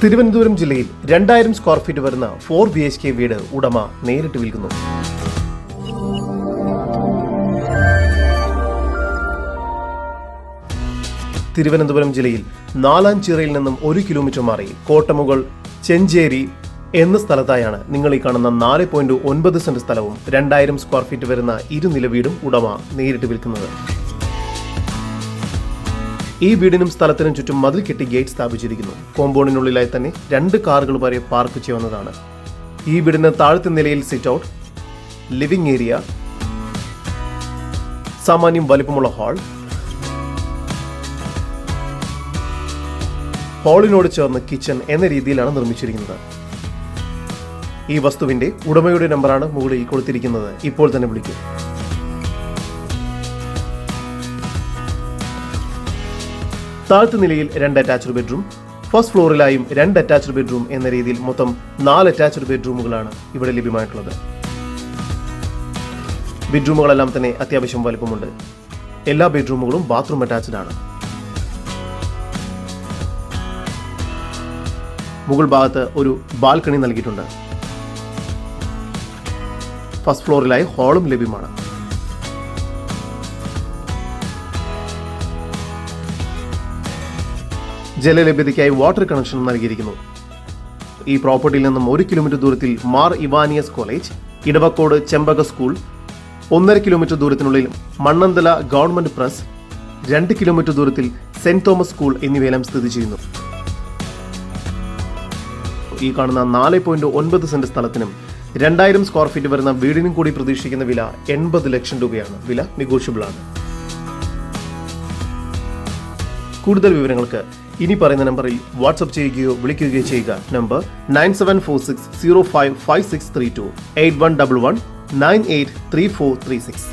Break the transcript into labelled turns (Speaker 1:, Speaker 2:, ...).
Speaker 1: തിരുവനന്തപുരം ജില്ലയിൽ രണ്ടായിരം square feet വരുന്ന ഫോർ ബി എച്ച് കെ വീട് ഉടമ നേരിട്ട് വിൽക്കുന്നു. തിരുവനന്തപുരം ജില്ലയിൽ നാലാം ചിറയിൽ നിന്നും ഒരു കിലോമീറ്റർ മാറി കോട്ടമുകൾ ചെഞ്ചേരി എന്ന സ്ഥലത്തായാണ് നിങ്ങൾ ഈ കാണുന്ന നാല് പോയിന്റ് ഒൻപത് സെന്റ് സ്ഥലവും രണ്ടായിരം സ്ക്വയർ ഫീറ്റ് വരുന്ന ഇരുനില വീടും ഉടമ നേരിട്ട് വിൽക്കുന്നത്. ഈ വീടിനും സ്ഥലത്തിനും ചുറ്റും മതിൽ കെട്ടി ഗേറ്റ് സ്ഥാപിച്ചിരിക്കുന്നു. കോമ്പൗണ്ടിനുള്ളിലായി തന്നെ രണ്ട് കാറുകൾ വരെ പാർക്ക് ചെയ്യുന്നതാണ്. ഈ വീടിന് താഴത്തെ നിലയിൽ സിറ്റ് ഔട്ട് ലിവിംഗ് ഏരിയ സാമാന്യം വലിപ്പമുള്ള ഹാൾ ഹാളിനോട് ചേർന്ന് കിച്ചൺ എന്ന രീതിയിലാണ് നിർമ്മിച്ചിരിക്കുന്നത്. ഈ വസ്തുവിന്റെ ഉടമയുടെ നമ്പറാണ് മുകളിൽ കൊടുത്തിരിക്കുന്നത്. ഇപ്പോൾ തന്നെ വിളിക്കും. താഴത്തെ നിലയിൽ രണ്ട് അറ്റാച്ച്ഡ് ബെഡ്റൂം ഫസ്റ്റ് ഫ്ലോറിലായും രണ്ട് അറ്റാച്ച്ഡ് ബെഡ്റൂം എന്ന രീതിയിൽ മൊത്തം നാല് അറ്റാച്ച്ഡ് ബെഡ്റൂമുകളാണ് ഇവിടെ ലഭ്യമായിട്ടുള്ളത്. ബെഡ്റൂമുകളെല്ലാം തന്നെ അത്യാവശ്യം വലുപ്പമുണ്ട്. എല്ലാ ബെഡ്റൂമുകളും ബാത്റൂം അറ്റാച്ച്ഡ് ആണ്. മുകൾ ഭാഗത്ത് ഒരു ബാൽക്കണി നൽകിയിട്ടുണ്ട്. ഫസ്റ്റ് ഫ്ലോറിലായി ഹാളും ലഭ്യമാണ്. ജലലഭ്യതയ്ക്കായി വാട്ടർ കണക്ഷൻ നൽകിയിരിക്കുന്നു. ഈ പ്രോപ്പർട്ടിയിൽ നിന്നും ഒരു കിലോമീറ്റർ ദൂരത്തിൽ മാർ ഇവാനിയസ് കോളേജ് ഇടവക്കോട് ചെമ്പക സ്കൂൾ ഒന്നര കിലോമീറ്റർ ദൂരത്തിനുള്ളിൽ മണ്ണന്തല ഗവൺമെന്റ് പ്രസ് രണ്ട് കിലോമീറ്റർ ദൂരത്തിൽ സെന്റ് തോമസ് സ്കൂൾ എന്നിവയെല്ലാം സ്ഥിതി ചെയ്യുന്നു. ഈ കാണുന്ന നാല് പോയിന്റ് ഒൻപത് സെന്റ് സ്ഥലത്തിനും രണ്ടായിരം സ്ക്വയർ ഫീറ്റ് വരുന്ന വീടിനും കൂടി പ്രതീക്ഷിക്കുന്ന വില എൺപത് ലക്ഷം രൂപയാണ്. വില നെഗോഷ്യബിൾ ആണ്. കൂടുതൽ വിവരങ്ങൾക്ക് ഇനി പറയുന്ന നമ്പറിൽ വാട്സപ്പ് ചെയ്യുകയോ വിളിക്കുകയോ ചെയ്യുക. Number nine seven four six zero five five six three two. Eight one double one nine eight three four three six.